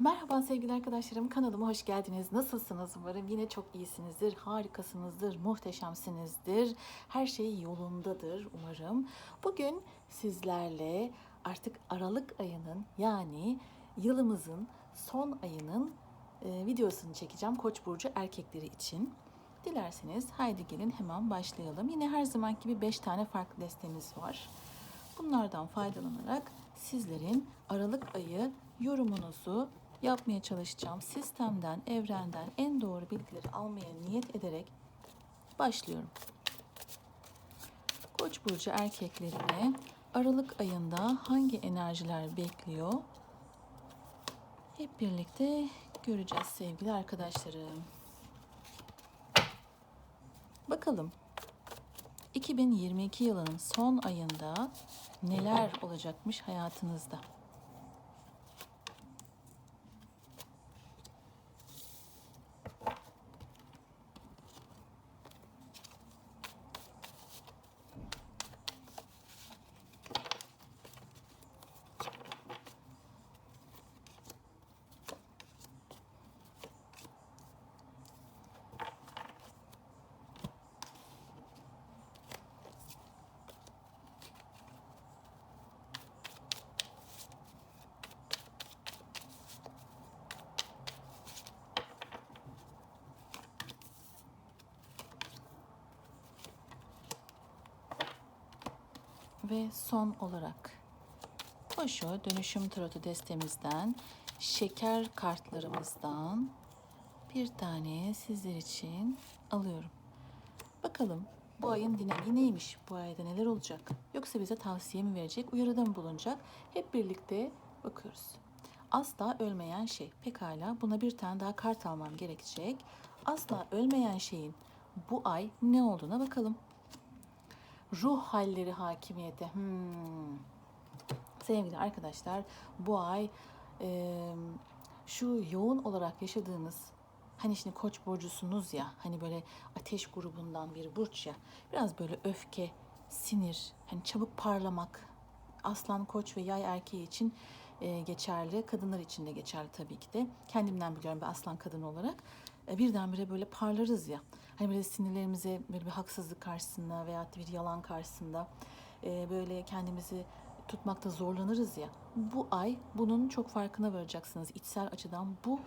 Merhaba sevgili arkadaşlarım kanalıma hoş geldiniz. Nasılsınız? Umarım yine çok iyisinizdir, harikasınızdır, muhteşemsinizdir. Her şey yolundadır umarım. Bugün sizlerle artık Aralık ayının yani yılımızın son ayının e, videosunu çekeceğim Koç burcu erkekleri için. Dilerseniz haydi gelin hemen başlayalım. Yine her zaman gibi 5 tane farklı destemiz var. Bunlardan faydalanarak sizlerin Aralık ayı yorumunuzu yapmaya çalışacağım. Sistemden, evrenden en doğru bilgileri almaya niyet ederek başlıyorum. Koç burcu erkeklerini Aralık ayında hangi enerjiler bekliyor? Hep birlikte göreceğiz sevgili arkadaşlarım. Bakalım 2022 yılının son ayında neler olacakmış hayatınızda? Ve son olarak Osho Dönüşüm Tarotu destemizden şeker kartlarımızdan bir tane sizler için alıyorum. Bakalım bu ayın dinamiği neymiş? Bu ayda neler olacak? Yoksa bize tavsiye mi verecek, uyarıda mı bulunacak? Hep birlikte bakıyoruz. Asla ölmeyen şey. Pekala buna bir tane daha kart almam gerekecek. Asla ölmeyen şeyin bu ay ne olduğuna bakalım ruh halleri hakimiyeti. Hmm. Sevgili arkadaşlar, bu ay e, şu yoğun olarak yaşadığınız hani şimdi koç burcusunuz ya hani böyle ateş grubundan bir burç ya biraz böyle öfke, sinir, hani çabuk parlamak aslan, koç ve yay erkeği için e, geçerli. Kadınlar için de geçerli tabii ki de. Kendimden biliyorum bir aslan kadın olarak. E, birdenbire böyle parlarız ya. Hani böyle sinirlerimize böyle bir haksızlık karşısında veya bir yalan karşısında e, böyle kendimizi tutmakta zorlanırız ya. Bu ay bunun çok farkına varacaksınız. İçsel açıdan bu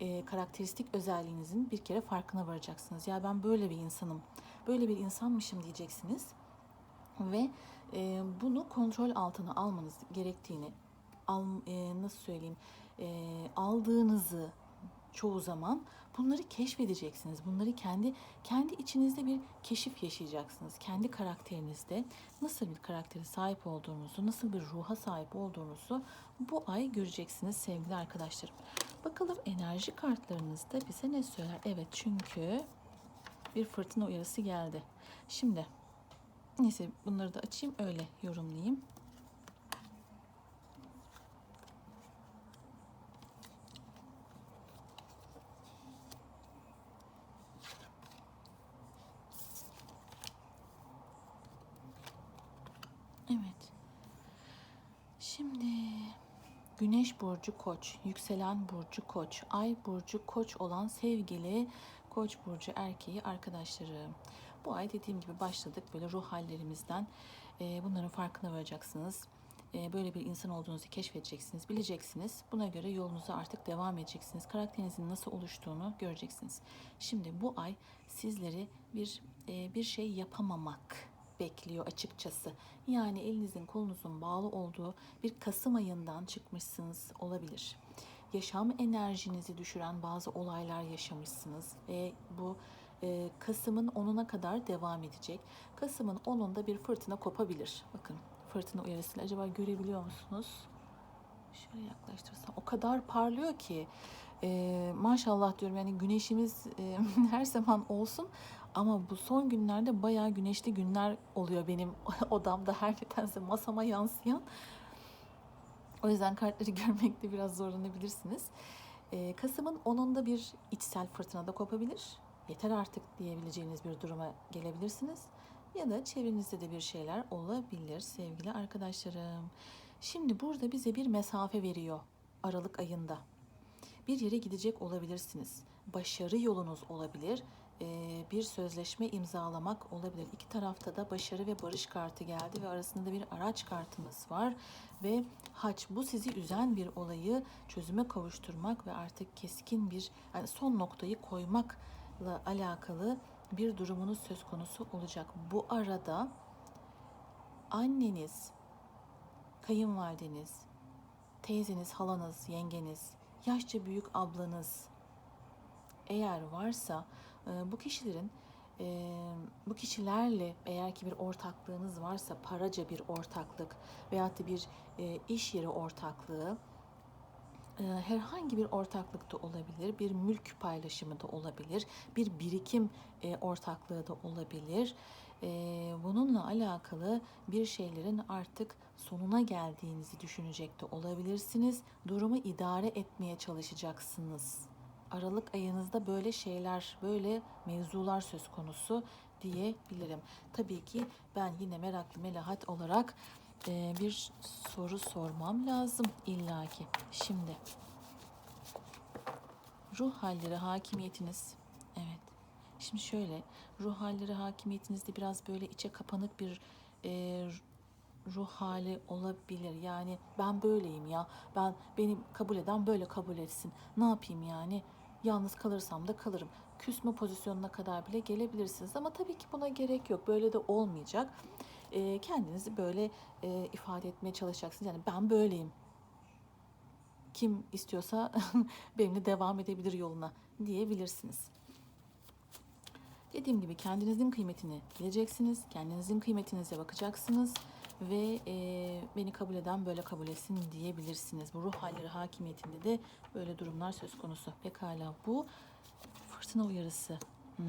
e, karakteristik özelliğinizin bir kere farkına varacaksınız. Ya ben böyle bir insanım, böyle bir insanmışım diyeceksiniz. Ve e, bunu kontrol altına almanız gerektiğini, al, e, nasıl söyleyeyim, e, aldığınızı çoğu zaman bunları keşfedeceksiniz. Bunları kendi kendi içinizde bir keşif yaşayacaksınız. Kendi karakterinizde nasıl bir karaktere sahip olduğunuzu, nasıl bir ruha sahip olduğunuzu bu ay göreceksiniz sevgili arkadaşlarım. Bakalım enerji kartlarınızda bize ne söyler? Evet çünkü bir fırtına uyarısı geldi. Şimdi neyse bunları da açayım öyle yorumlayayım. Evet. Şimdi Güneş burcu Koç, yükselen burcu Koç, Ay burcu Koç olan sevgili Koç burcu erkeği arkadaşlarım. Bu ay dediğim gibi başladık böyle ruh hallerimizden. E, bunların farkına varacaksınız. E, böyle bir insan olduğunuzu keşfedeceksiniz, bileceksiniz. Buna göre yolunuza artık devam edeceksiniz. Karakterinizin nasıl oluştuğunu göreceksiniz. Şimdi bu ay sizleri bir e, bir şey yapamamak bekliyor açıkçası. Yani elinizin kolunuzun bağlı olduğu bir Kasım ayından çıkmışsınız olabilir. Yaşam enerjinizi düşüren bazı olaylar yaşamışsınız ve bu e, Kasım'ın 10'una kadar devam edecek. Kasım'ın 10'unda bir fırtına kopabilir. Bakın fırtına uyarısıyla acaba görebiliyor musunuz? Şöyle yaklaştırsam o kadar parlıyor ki e, maşallah diyorum yani güneşimiz e, her zaman olsun ama bu son günlerde bayağı güneşli günler oluyor benim odamda her nedense masama yansıyan. O yüzden kartları görmekte biraz zorlanabilirsiniz. Ee, Kasım'ın 10'unda bir içsel fırtına da kopabilir. Yeter artık diyebileceğiniz bir duruma gelebilirsiniz. Ya da çevrenizde de bir şeyler olabilir sevgili arkadaşlarım. Şimdi burada bize bir mesafe veriyor Aralık ayında. bir yere gidecek olabilirsiniz. Başarı yolunuz olabilir. Ee, bir sözleşme imzalamak olabilir. İki tarafta da başarı ve barış kartı geldi ve arasında da bir araç kartımız var ve haç bu sizi üzen bir olayı çözüme kavuşturmak ve artık keskin bir yani son noktayı koymakla alakalı bir durumunuz söz konusu olacak. Bu arada anneniz, kayınvalideniz, teyzeniz, halanız, yengeniz, yaşça büyük ablanız eğer varsa e, bu kişilerin e, bu kişilerle eğer ki bir ortaklığınız varsa paraca bir ortaklık veyahut da bir e, iş yeri ortaklığı e, herhangi bir ortaklık da olabilir, bir mülk paylaşımı da olabilir, bir birikim ortaklığı da olabilir. Bununla alakalı bir şeylerin artık sonuna geldiğinizi düşünecek de olabilirsiniz. Durumu idare etmeye çalışacaksınız. Aralık ayınızda böyle şeyler, böyle mevzular söz konusu diyebilirim. Tabii ki ben yine meraklı melahat olarak e, bir soru sormam lazım illaki. Şimdi ruh halleri hakimiyetiniz. Evet. Şimdi şöyle ruh halleri hakimiyetinizde biraz böyle içe kapanık bir e, ruh hali olabilir. Yani ben böyleyim ya. Ben beni kabul eden böyle kabul etsin. Ne yapayım yani? Yalnız kalırsam da kalırım. Küsme pozisyonuna kadar bile gelebilirsiniz. Ama tabii ki buna gerek yok. Böyle de olmayacak. E, kendinizi böyle e, ifade etmeye çalışacaksınız. Yani ben böyleyim. Kim istiyorsa benimle devam edebilir yoluna diyebilirsiniz. Dediğim gibi kendinizin kıymetini bileceksiniz. Kendinizin kıymetinize bakacaksınız ve e, beni kabul eden böyle kabul etsin diyebilirsiniz. Bu ruh halleri hakimiyetinde de böyle durumlar söz konusu. Pekala bu fırtına uyarısı. Hmm.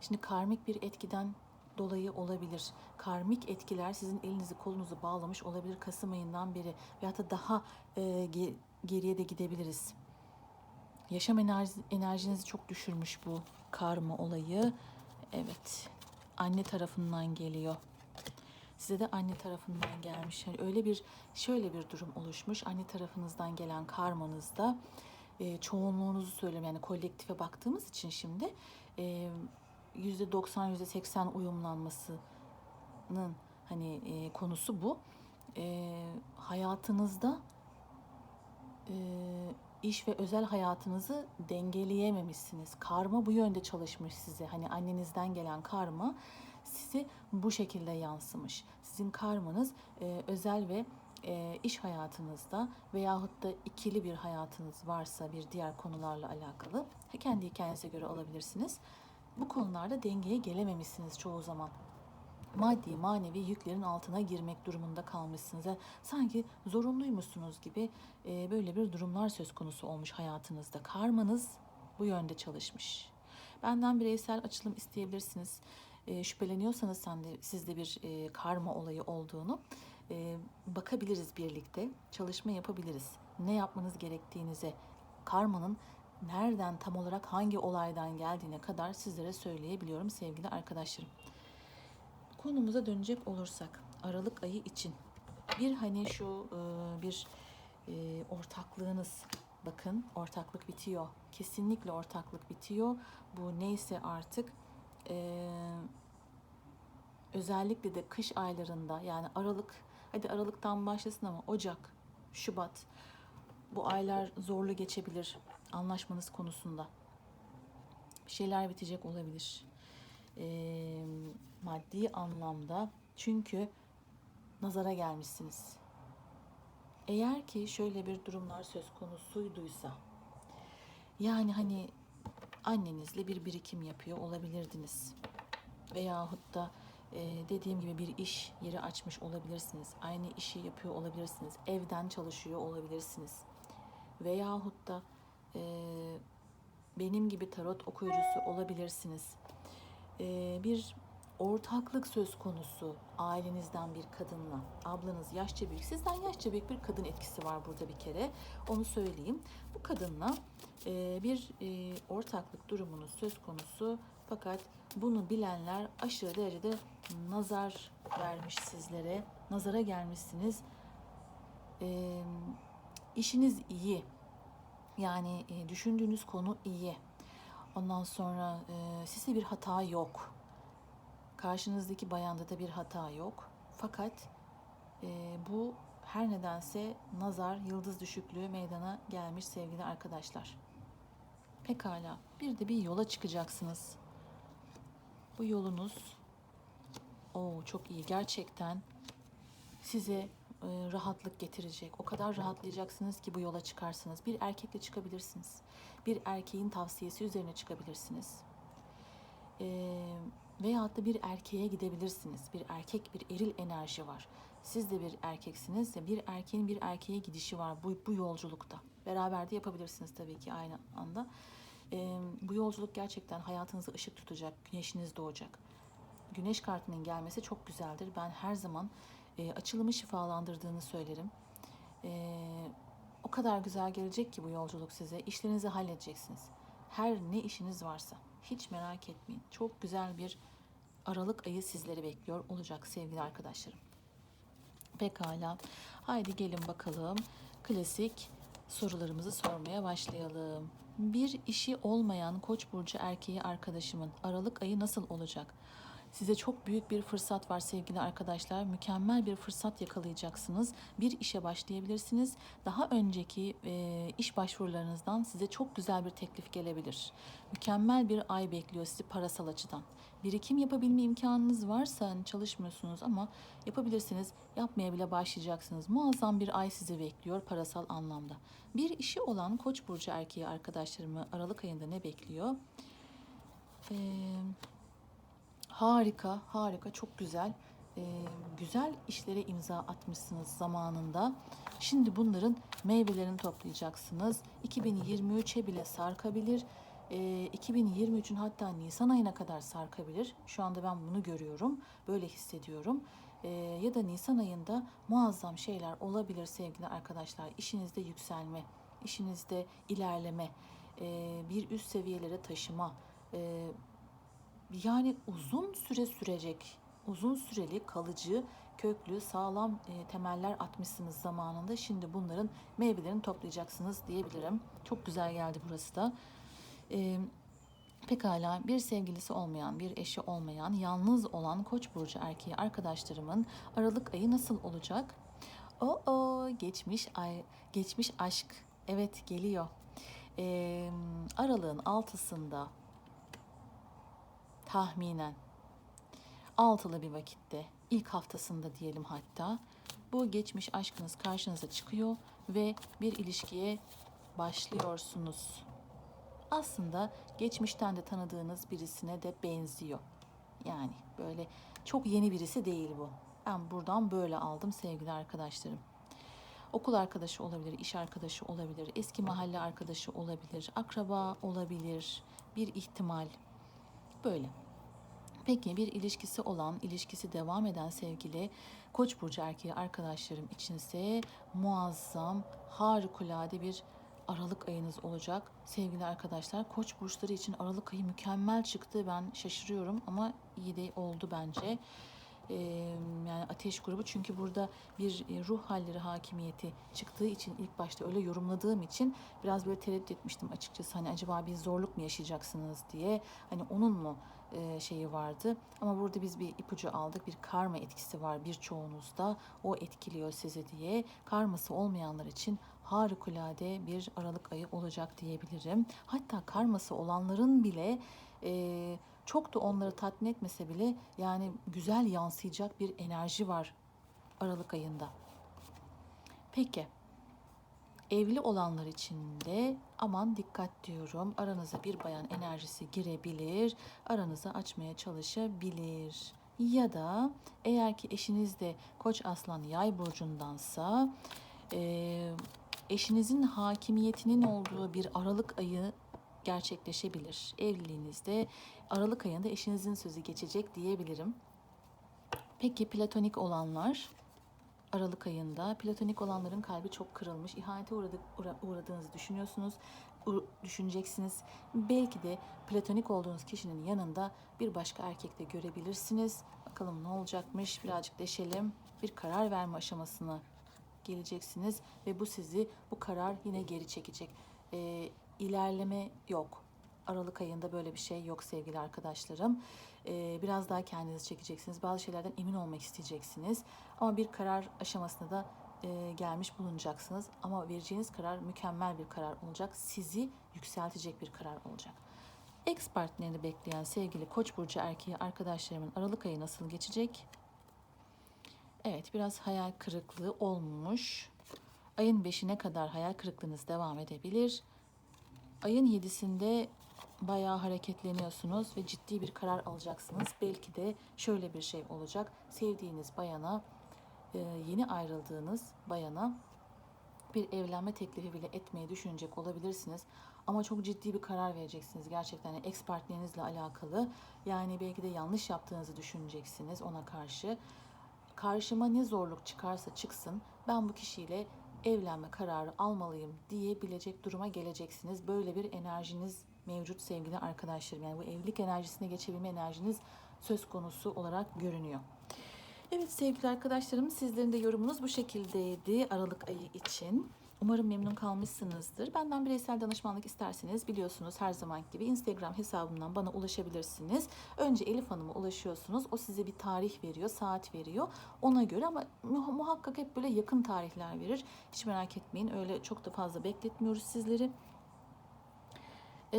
Şimdi karmik bir etkiden dolayı olabilir. Karmik etkiler sizin elinizi kolunuzu bağlamış olabilir Kasım ayından beri veyahut da daha e, ge- geriye de gidebiliriz. Yaşam enerji, enerjinizi çok düşürmüş bu karma olayı. Evet. Anne tarafından geliyor. Size de anne tarafından gelmiş. Yani öyle bir şöyle bir durum oluşmuş. Anne tarafınızdan gelen karmanızda e, çoğunluğunuzu söylüyorum. Yani kolektife baktığımız için şimdi e, %90 %80 uyumlanmasının hani e, konusu bu. E, hayatınızda e, iş ve özel hayatınızı dengeleyememişsiniz. Karma bu yönde çalışmış size. Hani annenizden gelen karma sizi bu şekilde yansımış. Sizin karmanız e, özel ve e, iş hayatınızda veyahut da ikili bir hayatınız varsa bir diğer konularla alakalı kendi hikayenize göre alabilirsiniz. Bu konularda dengeye gelememişsiniz çoğu zaman maddi manevi yüklerin altına girmek durumunda kalmışsınız. Yani sanki zorunluymuşsunuz gibi e, böyle bir durumlar söz konusu olmuş hayatınızda. Karmanız bu yönde çalışmış. Benden bireysel açılım isteyebilirsiniz. E, şüpheleniyorsanız sen de sizde bir e, karma olayı olduğunu e, bakabiliriz birlikte. Çalışma yapabiliriz. Ne yapmanız gerektiğinize, karmanın nereden tam olarak hangi olaydan geldiğine kadar sizlere söyleyebiliyorum sevgili arkadaşlarım. Konumuza dönecek olursak Aralık ayı için bir hani şu e, bir e, ortaklığınız bakın ortaklık bitiyor. Kesinlikle ortaklık bitiyor. Bu neyse artık özellikle de kış aylarında yani Aralık hadi Aralık'tan başlasın ama Ocak, Şubat bu aylar zorlu geçebilir anlaşmanız konusunda. Bir şeyler bitecek olabilir e, maddi anlamda çünkü nazara gelmişsiniz. Eğer ki şöyle bir durumlar söz konusuyduysa yani hani annenizle bir birikim yapıyor olabilirdiniz. Veyahut da e, dediğim gibi bir iş yeri açmış olabilirsiniz. Aynı işi yapıyor olabilirsiniz. Evden çalışıyor olabilirsiniz. Veyahut da e, benim gibi tarot okuyucusu olabilirsiniz e, bir ortaklık söz konusu ailenizden bir kadınla. Ablanız yaşça büyük, sizden yaşça büyük bir kadın etkisi var burada bir kere. Onu söyleyeyim. Bu kadınla e, bir e, ortaklık durumunuz söz konusu. Fakat bunu bilenler aşırı derecede nazar vermiş sizlere. Nazara gelmişsiniz. E, işiniz iyi. Yani e, düşündüğünüz konu iyi. Ondan sonra e, sizde bir hata yok. Karşınızdaki bayanda da bir hata yok. Fakat e, bu her nedense nazar, yıldız düşüklüğü meydana gelmiş sevgili arkadaşlar. Pekala. Bir de bir yola çıkacaksınız. Bu yolunuz o çok iyi gerçekten size e, rahatlık getirecek. O kadar rahatlayacaksınız ki bu yola çıkarsınız. Bir erkekle çıkabilirsiniz. Bir erkeğin tavsiyesi üzerine çıkabilirsiniz. E, veyahut da bir erkeğe gidebilirsiniz. Bir erkek, bir eril enerji var. Siz de bir erkeksiniz ya bir erkeğin bir erkeğe gidişi var bu, bu yolculukta. Beraber de yapabilirsiniz tabii ki aynı anda. E, bu yolculuk gerçekten hayatınızı ışık tutacak, güneşiniz doğacak. Güneş kartının gelmesi çok güzeldir. Ben her zaman e, açılımı şifalandırdığını söylerim. E, o kadar güzel gelecek ki bu yolculuk size. İşlerinizi halledeceksiniz. Her ne işiniz varsa. Hiç merak etmeyin. Çok güzel bir Aralık ayı sizleri bekliyor olacak sevgili arkadaşlarım. Pekala. Haydi gelin bakalım. Klasik sorularımızı sormaya başlayalım. Bir işi olmayan Koç burcu erkeği arkadaşımın Aralık ayı nasıl olacak? Size çok büyük bir fırsat var sevgili arkadaşlar. Mükemmel bir fırsat yakalayacaksınız. Bir işe başlayabilirsiniz. Daha önceki e, iş başvurularınızdan size çok güzel bir teklif gelebilir. Mükemmel bir ay bekliyor sizi parasal açıdan. Birikim yapabilme imkanınız varsa hani çalışmıyorsunuz ama yapabilirsiniz. Yapmaya bile başlayacaksınız. Muazzam bir ay sizi bekliyor parasal anlamda. Bir işi olan Koç burcu erkeği arkadaşlarımı Aralık ayında ne bekliyor? Eee Harika, harika, çok güzel. Ee, güzel işlere imza atmışsınız zamanında. Şimdi bunların meyvelerini toplayacaksınız. 2023'e bile sarkabilir. Ee, 2023'ün hatta Nisan ayına kadar sarkabilir. Şu anda ben bunu görüyorum, böyle hissediyorum. Ee, ya da Nisan ayında muazzam şeyler olabilir sevgili arkadaşlar. İşinizde yükselme, işinizde ilerleme, ee, bir üst seviyelere taşıma, ee, yani uzun süre sürecek, uzun süreli, kalıcı, köklü, sağlam e, temeller atmışsınız zamanında. Şimdi bunların meyvelerini toplayacaksınız diyebilirim. Çok güzel geldi burası da. E, pekala bir sevgilisi olmayan, bir eşi olmayan, yalnız olan Koç burcu erkeği arkadaşlarımın Aralık ayı nasıl olacak? O o geçmiş ay, geçmiş aşk. Evet geliyor. E, aralığın altısında tahminen altılı bir vakitte ilk haftasında diyelim hatta bu geçmiş aşkınız karşınıza çıkıyor ve bir ilişkiye başlıyorsunuz. Aslında geçmişten de tanıdığınız birisine de benziyor. Yani böyle çok yeni birisi değil bu. Ben buradan böyle aldım sevgili arkadaşlarım. Okul arkadaşı olabilir, iş arkadaşı olabilir, eski mahalle arkadaşı olabilir, akraba olabilir, bir ihtimal. Böyle. Peki bir ilişkisi olan, ilişkisi devam eden sevgili Koç burcu erkeği arkadaşlarım içinse muazzam, harikulade bir Aralık ayınız olacak. Sevgili arkadaşlar, Koç burçları için Aralık ayı mükemmel çıktı. Ben şaşırıyorum ama iyi de oldu bence. Ee, yani ateş grubu çünkü burada bir e, ruh halleri hakimiyeti çıktığı için ilk başta öyle yorumladığım için biraz böyle tereddüt etmiştim açıkçası. Hani acaba bir zorluk mu yaşayacaksınız diye. Hani onun mu e, şeyi vardı. Ama burada biz bir ipucu aldık. Bir karma etkisi var birçoğunuzda. O etkiliyor sizi diye. Karması olmayanlar için harikulade bir Aralık ayı olacak diyebilirim. Hatta karması olanların bile e, çok da onları tatmin etmese bile yani güzel yansıyacak bir enerji var Aralık ayında. Peki evli olanlar için de aman dikkat diyorum. Aranıza bir bayan enerjisi girebilir. Aranızı açmaya çalışabilir. Ya da eğer ki eşiniz de Koç Aslan Yay burcundansa e, eşinizin hakimiyetinin olduğu bir Aralık ayı gerçekleşebilir. Evliliğinizde Aralık ayında eşinizin sözü geçecek diyebilirim. Peki platonik olanlar Aralık ayında platonik olanların kalbi çok kırılmış. İhanete uğradık, uğradığınızı düşünüyorsunuz, düşüneceksiniz. Belki de platonik olduğunuz kişinin yanında bir başka erkekte görebilirsiniz. Bakalım ne olacakmış birazcık deşelim. Bir karar verme aşamasına geleceksiniz ve bu sizi bu karar yine geri çekecek. Ee, ilerleme yok. Aralık ayında böyle bir şey yok sevgili arkadaşlarım. Ee, biraz daha kendinizi çekeceksiniz. Bazı şeylerden emin olmak isteyeceksiniz. Ama bir karar aşamasına da e, gelmiş bulunacaksınız. Ama vereceğiniz karar mükemmel bir karar olacak. Sizi yükseltecek bir karar olacak. Ex partnerini bekleyen sevgili Koç burcu erkeği arkadaşlarımın Aralık ayı nasıl geçecek? Evet, biraz hayal kırıklığı olmuş. Ayın 5'ine kadar hayal kırıklığınız devam edebilir. Ayın 7'sinde bayağı hareketleniyorsunuz ve ciddi bir karar alacaksınız. Belki de şöyle bir şey olacak. Sevdiğiniz bayana, e, yeni ayrıldığınız bayana bir evlenme teklifi bile etmeyi düşünecek olabilirsiniz. Ama çok ciddi bir karar vereceksiniz gerçekten. Yani ex partnerinizle alakalı. Yani belki de yanlış yaptığınızı düşüneceksiniz ona karşı. Karşıma ne zorluk çıkarsa çıksın ben bu kişiyle evlenme kararı almalıyım diyebilecek duruma geleceksiniz. Böyle bir enerjiniz mevcut sevgili arkadaşlarım. Yani bu evlilik enerjisine geçebilme enerjiniz söz konusu olarak görünüyor. Evet sevgili arkadaşlarım sizlerin de yorumunuz bu şekildeydi Aralık ayı için. Umarım memnun kalmışsınızdır. Benden bireysel danışmanlık isterseniz biliyorsunuz her zaman gibi Instagram hesabımdan bana ulaşabilirsiniz. Önce Elif Hanım'a ulaşıyorsunuz. O size bir tarih veriyor, saat veriyor. Ona göre ama mu- muhakkak hep böyle yakın tarihler verir. Hiç merak etmeyin. Öyle çok da fazla bekletmiyoruz sizleri. Ee,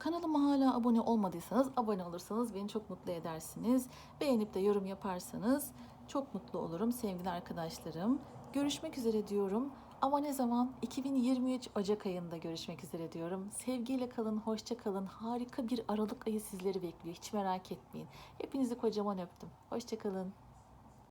kanalıma hala abone olmadıysanız abone olursanız beni çok mutlu edersiniz. Beğenip de yorum yaparsanız çok mutlu olurum sevgili arkadaşlarım. Görüşmek üzere diyorum. Ama ne zaman? 2023 Ocak ayında görüşmek üzere diyorum. Sevgiyle kalın, hoşça kalın. Harika bir Aralık ayı sizleri bekliyor. Hiç merak etmeyin. Hepinizi kocaman öptüm. Hoşça kalın.